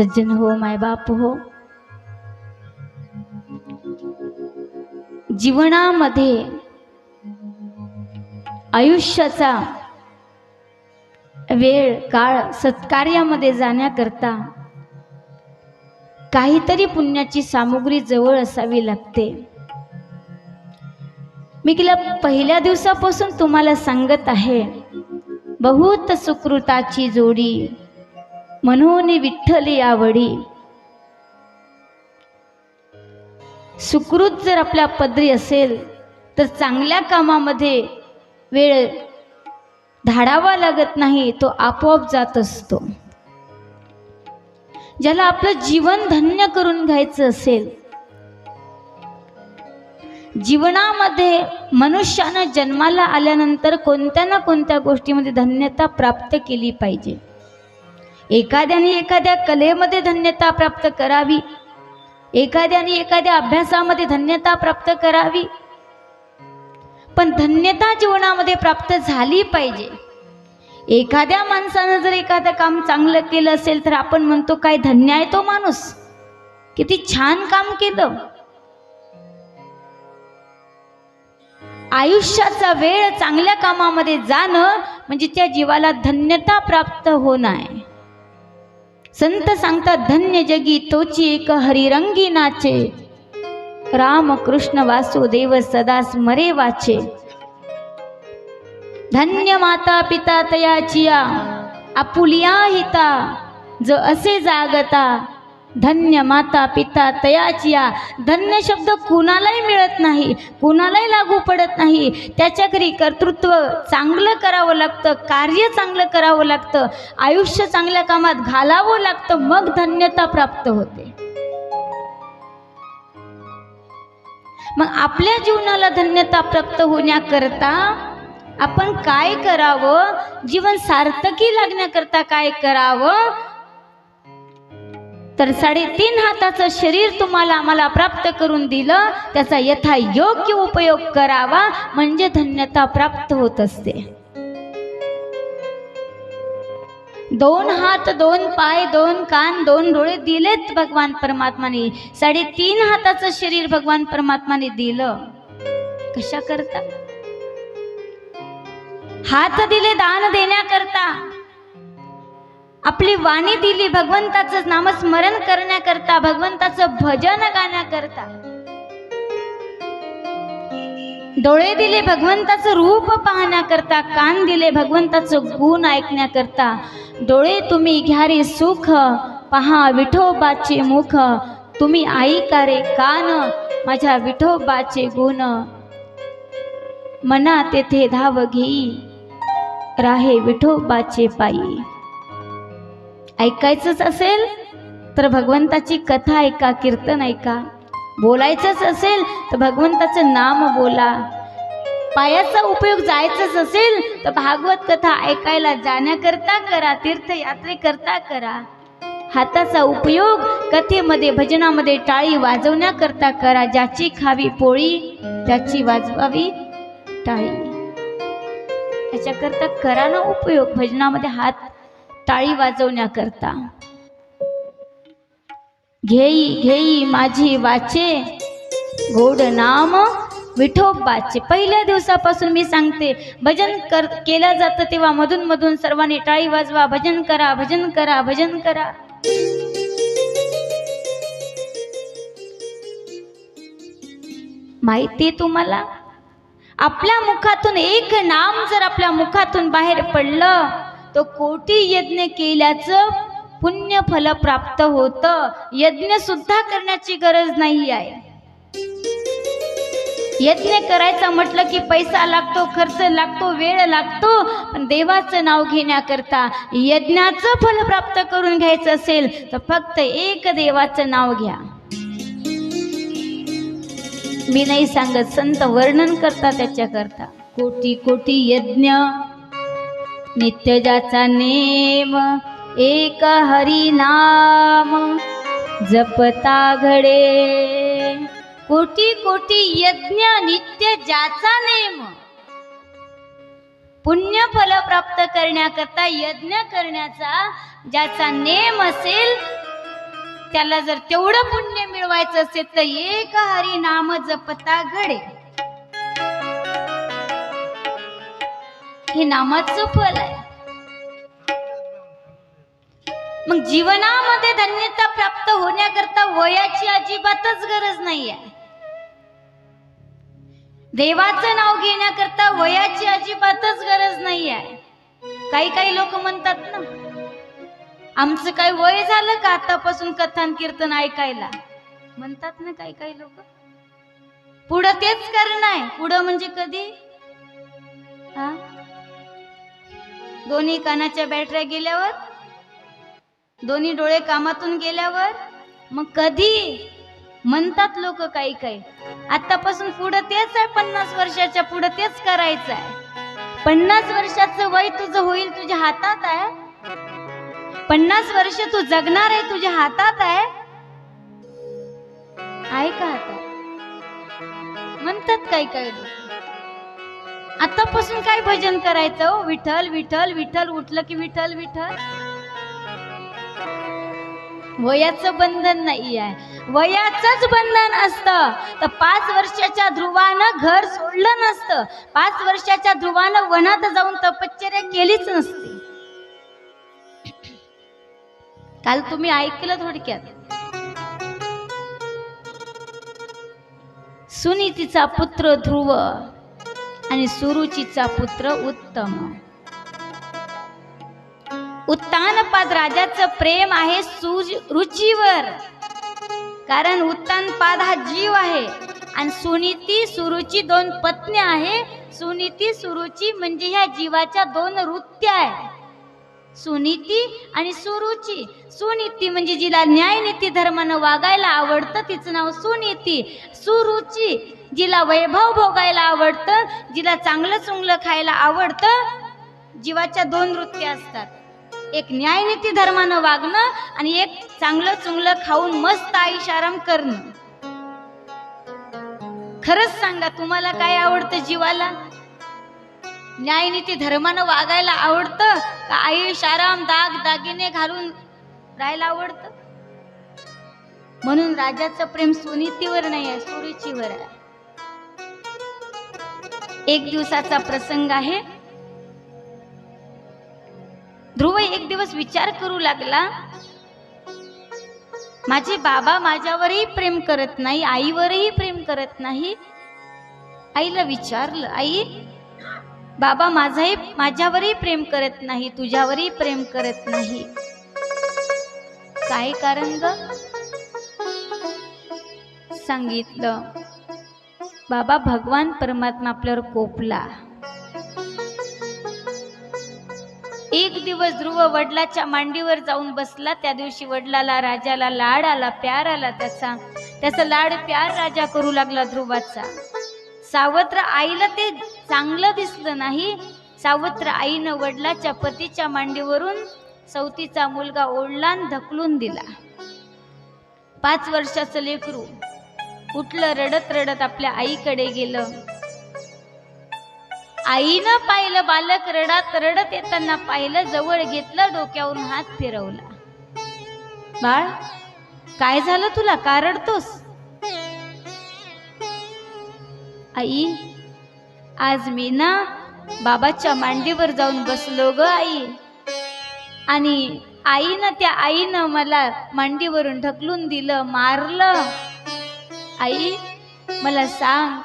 सज्जन हो माय बाप हो. जीवनामध्ये आयुष्याचा वेळ काळ सत्कार्यामध्ये जाण्याकरता काहीतरी पुण्याची सामुग्री जवळ असावी लागते. मी गेल्या पहिल्या दिवसापासून तुम्हाला सांगत आहे बहुत सुकृताची जोडी म्हणून विठ्ठली आवडी. सुकृत जर आपल्या पदरी असेल तर चांगल्या कामामध्ये वेळ धाडावा लागत नाही तो आपोआप जात असतो. ज्याला आपलं जीवन धन्य करून घ्यायचं असेल जीवनामध्ये मनुष्यानं जन्माला आल्यानंतर कोणत्या ना कोणत्या गोष्टीमध्ये धन्यता प्राप्त केली पाहिजे. एखाद्याने एखाद्या कलेमध्ये धन्यता प्राप्त करावी. एखाद्याने एखाद्या अभ्यासामध्ये धन्यता प्राप्त करावी. पण धन्यता जीवनामध्ये प्राप्त झाली पाहिजे. एखाद्या माणसानं जर एखादं काम चांगलं केलं असेल तर आपण म्हणतो काय धन्य आहे तो माणूस? किती छान काम केलं. आयुष्याचा वेळ चांगल्या कामामध्ये जाणं म्हणजे त्या जीवाला धन्यता प्राप्त होणं आहे. संत सांगतात धन्य जगी तोची एक हरिरंगी नाचे. राम कृष्ण वासुदेव सदा स्मरे वाचे. धन्य माता पिता तयाचिया आपुलिया हिता जो असे जागता धन्य माता पिता तयाचिया धन्य शब्द कुणालाही मिळत नाही कुणालाही लागू पडत नाही. त्याच्या घरी कर्तृत्व चांगलं करावं लागतं कार्य चांगलं करावं लागतं आयुष्य चांगल्या कामात घालावं लागतं मग धन्यता प्राप्त होते. मग आपल्या जीवनाला धन्यता प्राप्त होण्याकरता आपण काय करावं? जीवन सार्थकी लागण्याकरता काय करावं? तर साडेतीन हाताचं शरीर तुम्हाला आम्हाला प्राप्त करून दिलं. त्याचा यथा योग्य उपयोग करावा. म्हणजे धन्यता प्राप्त होत असते. दोन हात दोन पाय दोन कान दोन डोळे दिलेत भगवान परमात्माने. साडेतीन हाताचं शरीर भगवान परमात्माने दिलं. कशा करता? हात दिले दान देण्याकरता. आपली वाणी दिली भगवंताचं नामस्मरण करण्याकरता भगवंताचं भजन गाण्याकरता. डोळे दिले भगवंताचं रूप पाहण्याकरता कान दिले भगवंताचं गुण ऐकण्याकरता. डोळे तुम्ही घ्यारी सुख पहा विठोबाचे मुख. तुम्ही ऐका रे कान माझ्या विठोबाचे गुण. मना तेथे धाव घेई राहे विठोबाचे पायी. ऐकायचंच असेल तर भगवंताची कथा ऐका कीर्तन ऐका. बोलायचंच असेल तर भगवंताचं नाम बोला. पायाचा उपयोग जायचंच असेल तर भागवत कथा ऐकायला जाण्याकरता करा तीर्थयात्रे करता करा. हाताचा उपयोग कथेमध्ये भजनामध्ये टाळी वाजवण्याकरता करा ज्याची खावी पोळी त्याची वाजवावी टाळी. त्याच्याकरता करा ना उपयोग भजनामध्ये हात टाळी वाजवण्याकरता. घेई घेई माझी वाचे गोड नाम विठोबाचे पहिल्या दिवसापासून मी सांगते भजन कर केलं जातं तेव्हा मधून मधून सर्वांनी टाळी वाजवा. भजन करा भजन करा भजन करा. माहिती तुम्हाला? आपल्या मुखातून एक नाम जर आपल्या मुखातून बाहेर पडलं तो कोटी यज्ञ केल्याचं पुण्य फल प्राप्त होतं. यज्ञ सुद्धा करण्याची गरज नाही आहे. यज्ञ करायचा म्हटलं की पैसा लागतो खर्च लागतो वेळ लागतो पण देवाचं नाव घेण्याकरता यज्ञाचं फल प्राप्त करून घ्यायचं असेल तर फक्त एक देवाचं नाव घ्या. मी नाही सांगत संत वर्णन करता त्याच्याकरता. कोटी कोटी यज्ञ. नित्य ज्याचा नेम एक हरी नाम. जपता घडे कोटी कोटी यज्ञ नित्य ज्याचा नेम. पुण्य फल प्राप्त करण्याकरता यज्ञ करण्याचा ज्याचा नेम असेल त्याला जर तेवढं पुण्य मिळवायचं असेल तर एक हरी नाम जपता घडे. हे नामाचं फल आहे. मग जीवनामध्ये धन्यता प्राप्त होण्याकरता वयाची अजिबातच गरज नाही आहे देवाचं नाव घेण्याकरता वयाची अजिबातच गरज नाही आहे काही काही लोक म्हणतात ना आमचं काय वय झालं का आतापासून कथान कीर्तन ऐकायला? म्हणतात ना काही काही लोक. पुढं तेच करणं आहे. पुढं म्हणजे कधी? हा? दोन्ही कानाच्या बॅटऱ्या गेल्यावर दोन्ही डोळे कामातून गेल्यावर मग कधी? म्हणतात लोक काही काही. आतापासून पुढं तेच आहे पन्नास वर्षाच्या पुढं तेच करायचं आहे. पन्नास वर्षाचं वय तुझं होईल तुझ्या हातात आहे. पन्नास वर्ष तू जगणार आहे तुझ्या हातात आहे. आहे का हातात? म्हणतात काही काही लोक. आतापासून काय भजन करायचं? हो? विठ्ठल विठ्ठल विठ्ठल उठलं की विठ्ठल विठ्ठल? वयाचं बंधन नाही आहे. वयाचंच बंधन असतं. तर पाच वर्षाच्या ध्रुवानं घर सोडलं नसतं. पाच वर्षाच्या ध्रुवानं वनात जाऊन तपश्चर्या केलीच नसती. काल तुम्ही ऐकलं थोडक्यात. सुनीतीचा पुत्र ध्रुव. आणि सुरुचीचा पुत्र उत्तम. उत्तानपाद राजाचं प्रेम आहे सुज रुचीवर. कारण उत्तानपाद हा जीव आहे आणि सुनीती सुरुची दोन पत्न्या आहे. सुनीती सुरुची म्हणजे ह्या जीवाच्या दोन वृत्त्या आहे. सुनीती आणि सुरुची. सुनीती म्हणजे जिला न्यायनीती धर्मानं वागायला आवडतं तिचं नाव सुनीती. सुरुची. जिला वैभव भोगायला आवडतं जिला चांगलं चुंगलं खायला आवडतं जीवाच्या दोन वृत्ती असतात. एक न्यायनीती धर्मानं वागणं आणि एक चांगलं चुंगलं खाऊन मस्त आयुष्याराम करणं. खरंच सांगा तुम्हाला काय आवडतं जीवाला? न्यायनीती धर्मानं वागायला आवडतं का आयुष आराम दाग दागिने घालून राहायला आवडतं? म्हणून राजाचं प्रेम सुनीतीवर नाही आहे सुरुचीवर आहे. एक दिवसाचा प्रसंग आहे. ध्रुव एक दिवस विचार करू लागला. माझे बाबा माझ्यावरही प्रेम करत नाही आईवरही प्रेम करत नाही. आईला विचारलं आई बाबा माझाही माझ्यावरही प्रेम करत नाही तुझ्यावरही प्रेम करत नाही. काय कारण ग? सांगितलं. बाबा भगवान परमात्मा आपल्यावर कोपला. एक दिवस ध्रुव वडिलाच्या मांडीवर जाऊन बसला. त्या दिवशी वडिलाला राजाला लाड आला प्यार आला त्याचा त्याचा लाड प्यार राजा करू लागला ध्रुवाचा. सावत्र आईला ते चांगलं दिसलं नाही. सावत्र आईनं वडिलाच्या पतीच्या मांडीवरून सवतीचा मुलगा ओढला धकलून ढकलून दिला. पाच वर्षाचं लेकरू उठलं रडत रडत आपल्या आईकडे गेलं. आईनं पाहिलं बालक रडत रडत येताना पाहिलं जवळ घेतलं डोक्यावरून हात फिरवला. बाळ काय झालं तुला? का रडतोस? आई आज मी ना बाबाच्या मांडीवर जाऊन बसलो ग आई. आणि आईनं त्या आईनं मला मांडीवरून ढकलून दिलं मारलं. आई मला सांग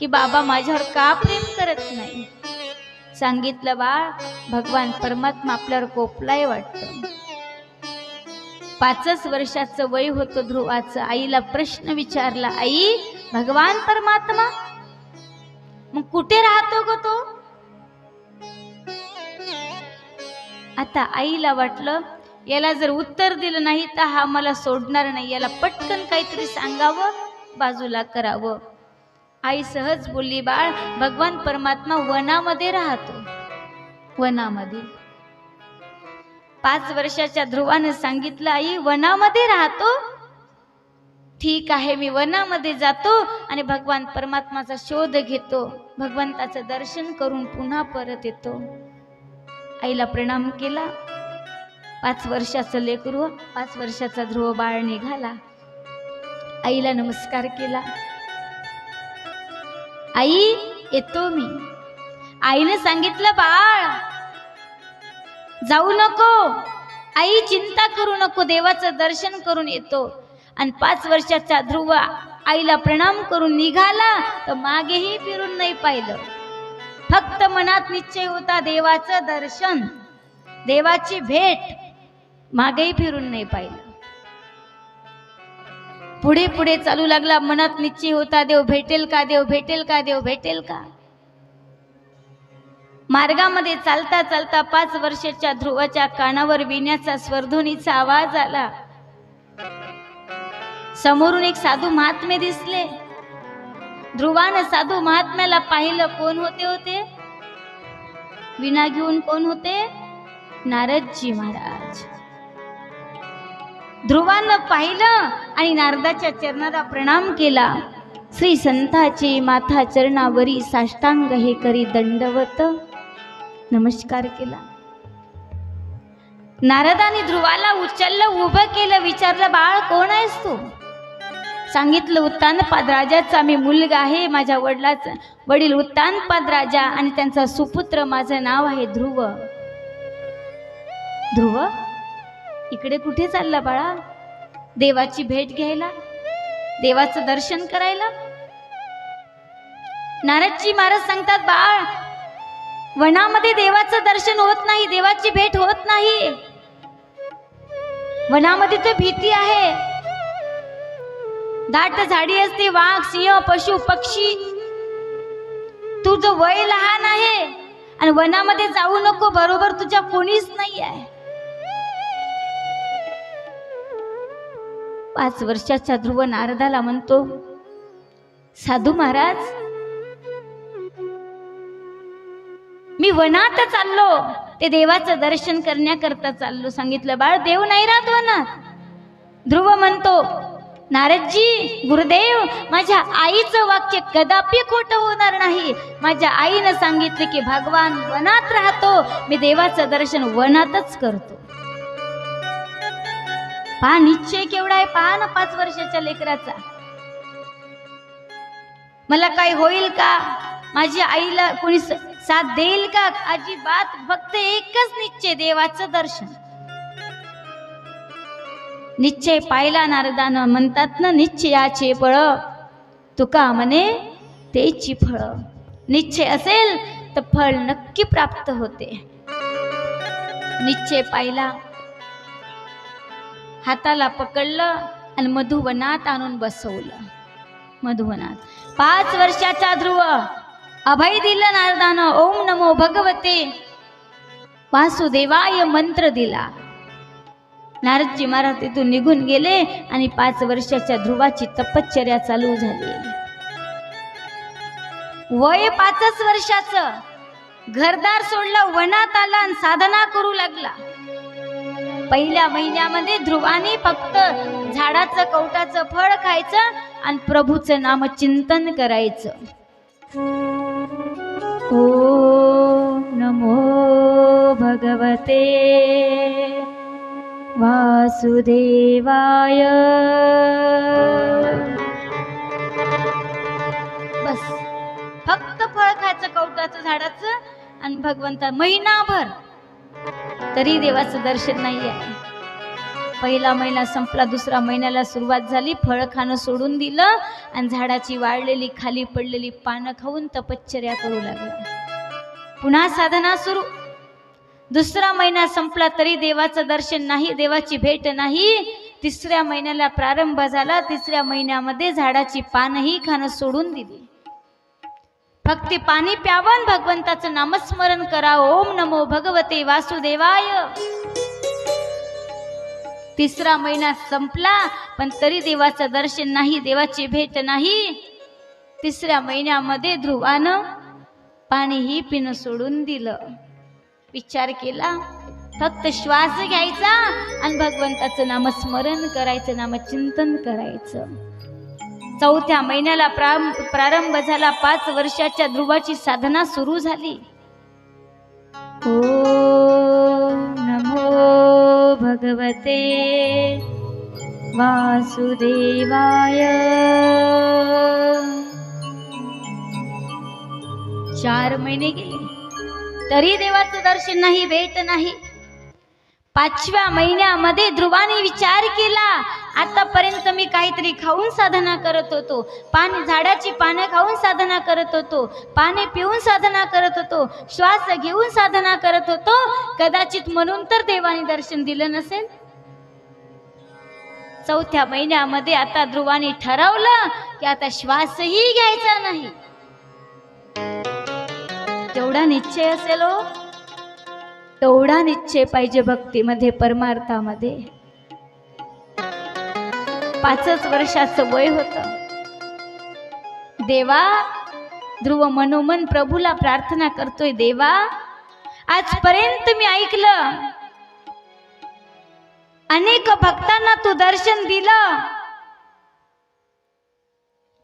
की बाबा माझ्यावर का प्रेम करत नाही? सांगितलं बाळ भगवान परमात्मा आपल्यावर कोपलाय वाटतं. पाचच वर्षाचं वय होतं ध्रुवाचं. आईला प्रश्न विचारला आई भगवान परमात्मा? मग कुठे राहतो ग तो? आता आईला वाटलं याला जर उत्तर दिलं नाही तर हा मला सोडणार नाही. याला पटकन काहीतरी सांगावं. बाजूला करावं. आई सहज बोलली बाळ भगवान परमात्मा वनामध्ये राहतो. वनामध्ये? पाच वर्षाच्या ध्रुवानं सांगितलं आई वनामध्ये राहतो. ठीक आहे मी वनामध्ये जातो आणि भगवान परमात्माचा शोध घेतो. भगवंताचं दर्शन करून पुन्हा परत येतो. आईला प्रणाम केला. पाच वर्षाचं लेकरू पाच वर्षाचा ध्रुव बाळ निघाला. आईला नमस्कार केला. आई येतो मी. आईने सांगितलं बाळ जाऊ नको. आई चिंता करू नको देवाचं दर्शन करून येतो. आणि पाच वर्षाचा ध्रुव आईला प्रणाम करून निघाला तर मागेही फिरून नाही पाहिलं. फक्त मनात निश्चय होता देवाचं दर्शन देवाची भेट मागेही फिरून नाही पाहिलं. पुढे पुढे चालू लागला. मनात निश्चय होता देव भेटेल का? देव भेटेल का? देव भेटेल का? मार्गामध्ये चालता चालता पाच वर्षाच्या ध्रुवाच्या कानावर विण्याचा स्वर्धुनीचा आवाज आला. समोरून एक साधू महात्मे दिसले. ध्रुवानं साधू महात्म्याला पाहिलं कोण होते होते? विना घेऊन कोण होते? नारदजी महाराज. ध्रुवानं पाहिलं आणि नारदाच्या चरणाला प्रणाम केला. श्री संताचे माथा चरणावरी साष्टांग हे करी दंडवत. नमस्कार केला. नारदाने ध्रुवाला उचललं उभं केलं विचारलं बाळ कोण आहेस तू? सांगितलं उत्तानपाद राजाचा मी मुलगा आहे माझ्या वडिलाचा वडील उत्तानपाद राजा आणि त्यांचा सुपुत्र माझं नाव आहे ध्रुव. ध्रुव? इकडे कुठे चालला बाळा? देवाची भेट घ्यायला? देवाचं दर्शन करायला? नारदजी महाराज सांगतात बाळ वनामध्ये देवाचं दर्शन होत नाही देवाची भेट होत नाही. वनामध्ये तर भीती आहे. दाट झाडी असते वाघ सिंह पशु पक्षी. तुझं वय लहान आहे आणि वनामध्ये जाऊ नको बरोबर तुझ्या कोणीच नाही आहे. पाच वर्षाचा ध्रुव नारदाला म्हणतो साधू महाराज मी वनात चाललो. ते देवाचं दर्शन करण्याकरता चाललो. सांगितलं बाळ देव नाही राहत वनात. ध्रुव म्हणतो नारदजी गुरुदेव माझ्या आईचं वाक्य कदापि खोटं होणार नाही. माझ्या आईनं सांगितले की भगवान वनात राहतो. मी देवाचं दर्शन वनातच करतो. पहा निश्चय केवढा आहे? पहा ना पाच वर्षाच्या लेकराचा. मला काय होईल का? माझी आईला कोणी स- साथ देईल का? अजिबात फक्त एकच निश्चय देवाचं दर्शन. निश्चय पाहिला नारदानं म्हणतात ना निश्चयाचे फळ तुका म्हणे तेची फळ. निश्चय असेल तर फळ नक्की प्राप्त होते. निश्चय पाहिला. हाताला पकडलं आणि मधुवनात आणून बसवलं. मधुवनात पाच वर्षाचा ध्रुव. अभय दिलं नारदानं. ओम नमो भगवते. वासुदेवाय मंत्र दिला. नारदजी महाराज तिथून निघून गेले आणि पाच वर्षाच्या ध्रुवाची तपश्चर्या चालू झाली. वय पाचच वर्षाचं. घरदार सोडलं वनात आला आणि साधना करू लागला. पहिल्या महिन्यामध्ये ध्रुवाने फक्त झाडाचं कवटाचं फळ खायचं आणि प्रभूचं नाम चिंतन करायचं. ओ नमो भगवते वासुदेवाय. बस. फक्त फळ खायचं कवटाचं झाडाचं आणि भगवंता महिनाभर तरी देवाचं दर्शन नाही आहे पहिला महिना संपला दुसरा महिन्याला सुरुवात झाली. फळ खाणं सोडून दिलं आणि झाडाची वाळलेली खाली पडलेली पानं खाऊन तपश्चर्या करू लागला. पुन्हा साधना सुरू. दुसरा महिना संपला तरी देवाचं दर्शन नाही देवाची भेट नाही. तिसऱ्या महिन्याला प्रारंभ झाला. तिसऱ्या महिन्यामध्ये झाडाची पानही खाणं सोडून दिली. फक्त पाणी प्यावन भगवंताचं नामस्मरण करा. ओम नमो भगवते वासुदेवाय. तिसरा महिना संपला पण तरी देवाचं दर्शन नाही देवाची भेट नाही. तिसऱ्या महिन्यामध्ये ध्रुवानं पाणीही पिणं सोडून दिलं. विचार केला फक्त श्वास घ्यायचा आणि भगवंताचं नामस्मरण करायचं नामचिंतन करायचं. चौथ्या महिन्याला प्रारंभ प्रारंभ झाला. पाच वर्षाच्या ध्रुवाची साधना सुरू झाली. ओ नमो भगवते वासुदेवाय. चार महिने गेले. तरी देवाचं दर्शन नाही भेट नाही. पाचव्या महिन्यामध्ये ध्रुवाने विचार केला आतापर्यंत मी काहीतरी खाऊन साधना करत होतो. पान झाडाची पानं खाऊन साधना करत होतो. पाने पिऊन साधना करत होतो. श्वास घेऊन साधना करत होतो. कदाचित म्हणून तर देवाने दर्शन दिलं नसेल. चौथ्या महिन्यामध्ये आता ध्रुवाने ठरवलं की आता श्वासही घ्यायचा नाही. तेवढा निश्चय असेल हो तेवढा निश्चय पाहिजे भक्तीमध्ये परमार्थामध्ये. पाचच वर्षाचं वय होत. देवा ध्रुव मनोमन प्रभूला प्रार्थना करतोय देवा. आजपर्यंत मी ऐकलं. अनेक भक्तांना तू दर्शन दिलं.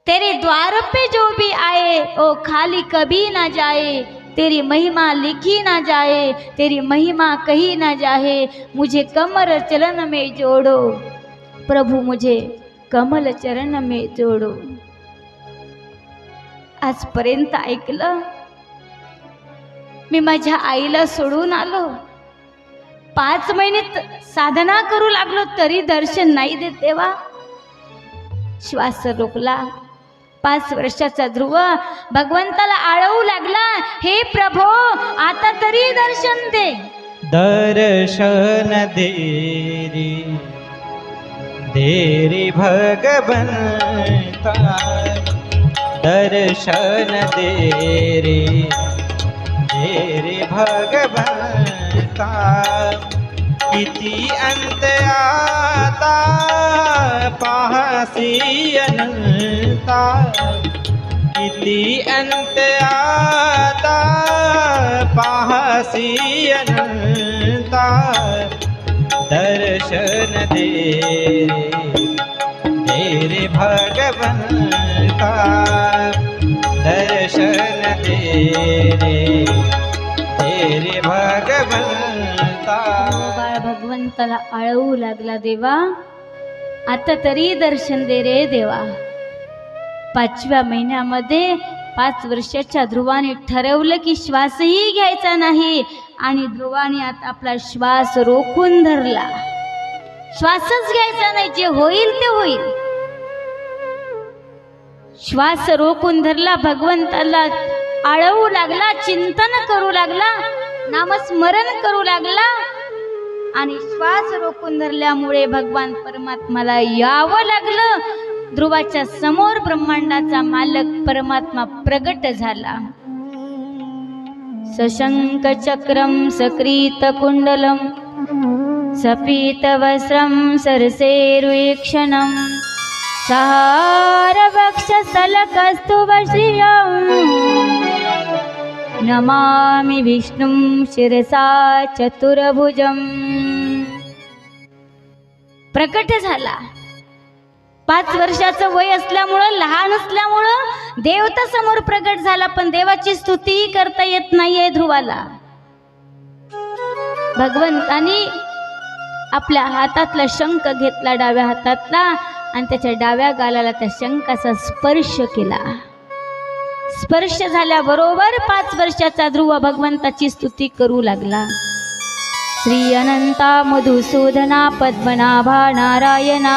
तेरे द्वार पे जो भी आए ओ खाली कभी ना जाए. तेरी महिमा लिखी ना जाए तेरी महिमा कही ना जाए मुझे कमर चरण में जोड़ो। प्रभु मुझे कमल चरण में जोड़ो। आजपर्यंत ऐकलं? मी माझ्या आईला सोडून आलो. पाच महिने त- साधना करू लागलो तरी दर्शन नाही देत तेव्हा श्वास रोखला. पाच वर्षाचा ध्रुव. भगवंताला आळवू लागला. हे प्रभो आता तरी दर्शन दे. दर्शन देरी देरी भगवंता. दर्शन देरी देरी भगवंता. किती अंत आता पाहसी अनंता. किती अंत आता पाहसी अनंता. दर्शन दे दे रे भगवंता. दर्शन दे रे भगवंता. भगवंताला आळवू लागला देवा. आता तरी दर्शन दे रे देवा. पाचव्या महिन्यामध्ये पाच वर्षाच्या ध्रुवाने ठरवलं की श्वासही घ्यायचा नाही आणि ध्रुवाने आता आपला श्वास रोखून धरला. श्वासच घ्यायचा नाही जे होईल ते होईल. श्वास रोखून धरला भगवंताला आळवू लागला चिंतन करू लागला नामस्मरण करू लागला आणि श्वास रोखून धरल्यामुळे भगवान परमात्माला यावं लागलं. ध्रुवाच्या समोर ब्रह्मांडाचा मालक परमात्मा प्रगट झाला. सशंक चक्रम सक्रीत कुंडलम सपीत वस्त्रम सरसेरुक्षणम सहार नमामि विष्णुं शिरसा चतुरभुजं प्रकट झाला. पाच वर्षाचं वय असल्यामुळं लहान असल्यामुळं देवता समोर प्रकट झाला पण देवाची स्तुतीही करता येत नाहीये ध्रुवाला. भगवंतानी आपल्या हातातला शंख घेतला डाव्या हातातला आणि त्याच्या डाव्या गालाला त्या शंखाचा स्पर्श केला. स्पर्श झाल्याबरोबर पाच वर्षाचा ध्रुव भगवंताची स्तुती करू लागला. श्री अनंता मधुसूदना पद्मनाभा नारायणा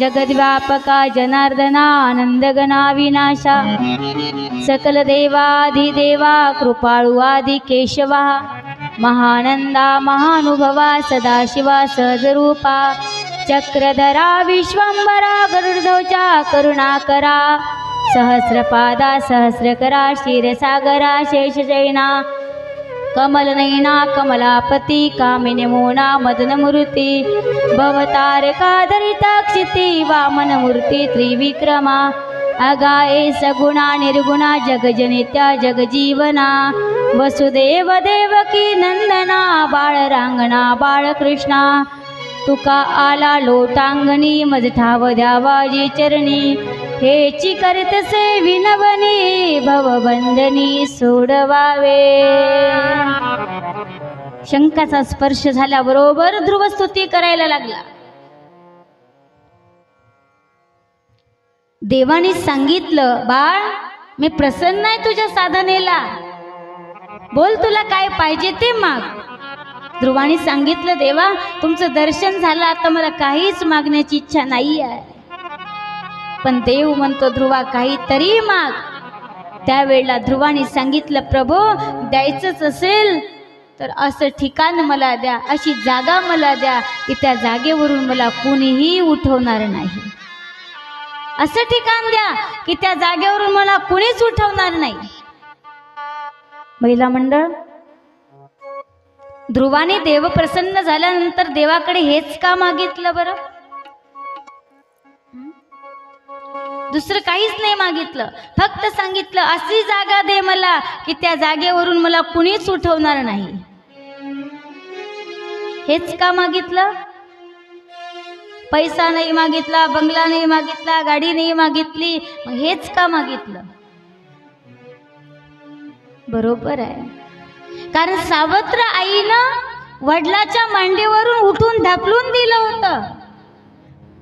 जगद्व्यापका जनार्दना आनंदगना विनाशा सकल देवाधिदेवा कृपाळू आदि केशवा महानंदा महानुभवा सदाशिवा सहजरूपा चक्रधरा विश्वंबरा गरुडध्वजा करुणाकरा सहस्रपादा सहस्रकरा क्षीरसागरा शेषजैना कमलनयना कमलापती कामिनी मोना मदनमूर्ती भवतारकाधरिता क्षिती वामनमूर्ती त्रिविक्रमा अगाये सगुणा निर्गुणा जगजनित्या जगजीवना वसुदेव देवकी नंदना बाळरांगणा बाळकृष्णा तुका आला लोटांगणी मज ठाव द्यावाजी चरणी हेची करतसे विनवनी भवबंधनी सोडवावे. शंकाचा स्पर्श झाल्याबरोबर ध्रुवस्तुती करायला लागला. देवाने सांगितलं बाळ मी प्रसन्न आहे तुझ्या साधनेला. बोल तुला काय पाहिजे ते माग. ध्रुवाने सांगितलं देवा तुमचं दर्शन झालं आता मला काहीच मागण्याची इच्छा नाही आहे पण देव म्हणतो ध्रुवा काहीतरी माग. त्यावेळेला ध्रुवाने सांगितलं प्रभू द्यायचंच असेल तर असं ठिकाण मला द्या अशी जागा मला द्या की त्या जागेवरून मला कुणीही उठवणार नाही. असं ठिकाण द्या की त्या जागेवरून मला कुणीच उठवणार नाही. महिला मंडळ ध्रुवाने देव प्रसन्न झाल्यानंतर देवाकडे हेच का मागितलं बरं? दुसरं काहीच नाही मागितलं. फक्त सांगितलं अशी जागा दे मला की त्या जागेवरून मला कुणीच उठवणार नाही. हेच का मागितलं? पैसा नाही मागितला बंगला नाही मागितला गाडी नाही मागितली मग हेच का मागितलं? बरोबर आहे. कारण सावत्र आईनं वडिलाच्या मांडीवरून उठून ढकलून दिलं होतं.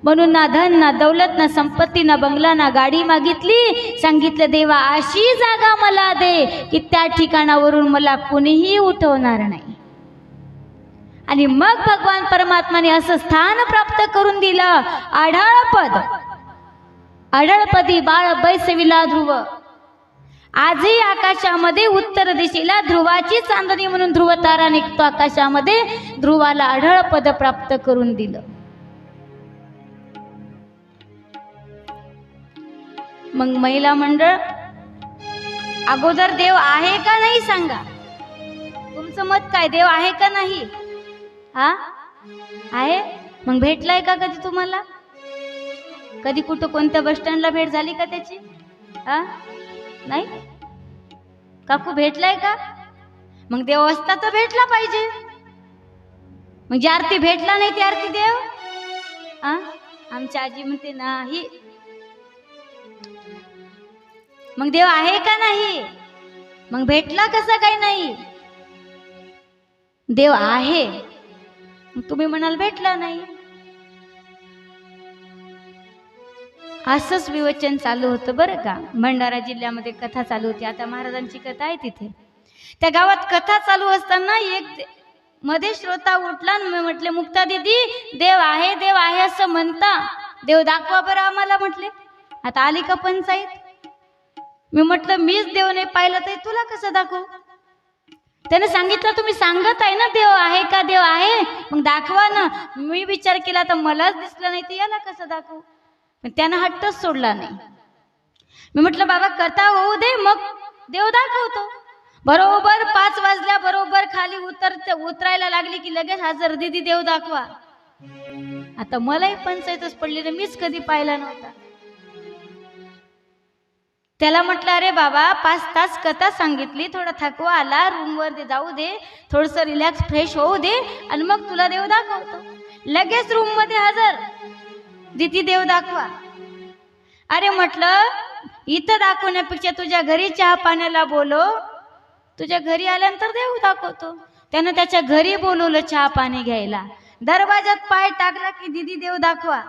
म्हणून ना धन ना दौलत ना संपत्ती ना बंगला ना गाडी मागितली. सांगितलं देवा अशी जागा मला दे की त्या ठिकाणावरून मला कुणीही उठवणार नाही. आणि मग भगवान परमात्माने असं स्थान प्राप्त करून दिलं. आढळपद आढळपदी बाळ बैसविला ध्रुव. आजही आकाशामध्ये उत्तर दिशेला ध्रुवाची चांदणी म्हणून ध्रुव तारा निघतो. आकाशामध्ये ध्रुवाला आढळपद प्राप्त करून दिलं. मग महिला मंडळ अगोदर देव आहे का नाही सांगा? तुमचं मत काय देव आहे का नाही? हा? आहे? मग भेटलाय का कधी तुम्हाला? कधी कुठं कोणत्या बस स्टँडला भेट झाली का त्याची? हा? नाही? काकू भेटलाय का? मग देव असता तर भेटला पाहिजे. मग जी आरती भेटला नाही ती आरती देव? आ आमची आजी म्हणते नाही. मग देव आहे का नाही? मग भेटला कसा काही नाही? देव आहे. तुम्ही म्हणाल भेटला नाही. असंच विवचन चालू होतं बरं का? भंडारा जिल्ह्यामध्ये कथा चालू होती. आता महाराजांची कथा आहे तिथे. त्या गावात कथा चालू असताना एक मध्ये श्रोता उठला म्हटले मुक्ता दिदी देव आहे देव आहे असं म्हणता. देव दाखवा बरं आम्हाला म्हटले. आता आली का पंचायत? मी म्हटलं मीच देव नाही पाहिलं तर तुला कसं दाखवू? त्याने सांगितलं तुम्ही सांगत आहे ना देव आहे का? देव आहे. मग दाखवा ना. मी विचार केला तर मलाच दिसलं नाही तर याला कसं दाखवू? पण त्यानं हट्टच सोडला नाही. मी म्हटलं बाबा करता होऊ दे मग देव दाखवतो. बरोबर पाच वाजल्या बरोबर खाली उतर उतरायला लागली की लगेच हजर दिदी देव दाखवा. आता मलाही पंचायतच पडली तर मीच कधी पाहिला नव्हता. त्याला म्हटलं अरे बाबा पाच तास कथा सांगितली थोडा थकवा आला रूमवर दे जाऊ दे थोडंसं रिलॅक्स फ्रेश होऊ दे आणि मग तुला देव दाखवतो. लगेच रूममध्ये हजर. दिती देव दाखवा. अरे म्हटलं इथं दाखवण्यापेक्षा तुझ्या घरी चहा पाण्याला बोलो. तुझ्या घरी आल्यानंतर देव दाखवतो. त्यानं त्याच्या घरी बोलवलं चहा पाणी घ्यायला. दरवाजात पाय टाकला की दिदी देव दाखवा.